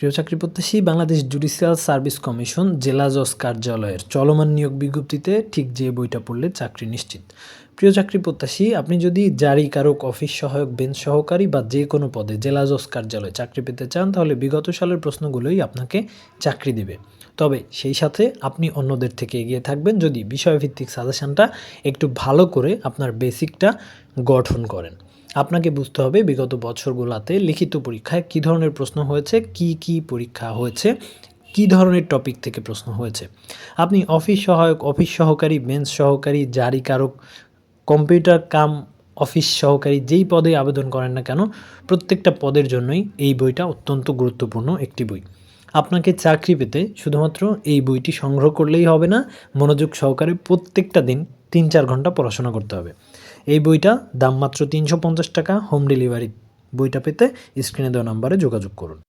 প্রিয় চাকরি প্রত্যাশী বাংলাদেশ জুডিশিয়াল সার্ভিস কমিশন জেলা জজ কার্যালয়ের চলমান নিয়োগ বিজ্ঞপ্তিতে ঠিক যে বইটা পড়লে চাকরি নিশ্চিত। প্রিয় চাকরি প্রত্যাশী, আপনি যদি জারি কারক অফিস সহায়ক বেঞ্চ সহকারী বা যে কোনো পদে জেলা জজ কার্যালয়ে চাকরি পেতে চান, তাহলে বিগত সালের প্রশ্নগুলোই আপনাকে চাকরি দেবে। তবে সেই সাথে আপনি অন্যদের থেকে এগিয়ে থাকবেন। যদি বিষয়ভিত্তিক সাজেশনটা একটু ভালো করে আপনার বেসিকটা গঠন করেন। আপনাকে বুঝতে হবে বিগত বছরগুলোতে লিখিত পরীক্ষায় কী ধরনের প্রশ্ন হয়েছে, কি কি পরীক্ষা হয়েছে, কী ধরনের টপিক থেকে প্রশ্ন হয়েছে। আপনি অফিস সহায়ক অফিস সহকারী বেঞ্চ সহকারী, জারিকারক কম্পিউটার কাম অফিস সহকারী যেই পদে আবেদন করেন না কেন, প্রত্যেকটা পদের জন্যই এই বইটা অত্যন্ত গুরুত্বপূর্ণ একটি বই। আপনাকে চাকরি পেতে শুধুমাত্র এই বইটি সংগ্রহ করলেই হবে না, মনোযোগ সহকারে প্রত্যেকটা দিন তিন চার ঘণ্টা পড়াশোনা করতে হবে। এই বইটা দাম মাত্র তিনশো পঞ্চাশ টাকা। হোম ডেলিভারি বইটা পেতে স্ক্রিনে দেওয়া নাম্বারে যোগাযোগ করুন।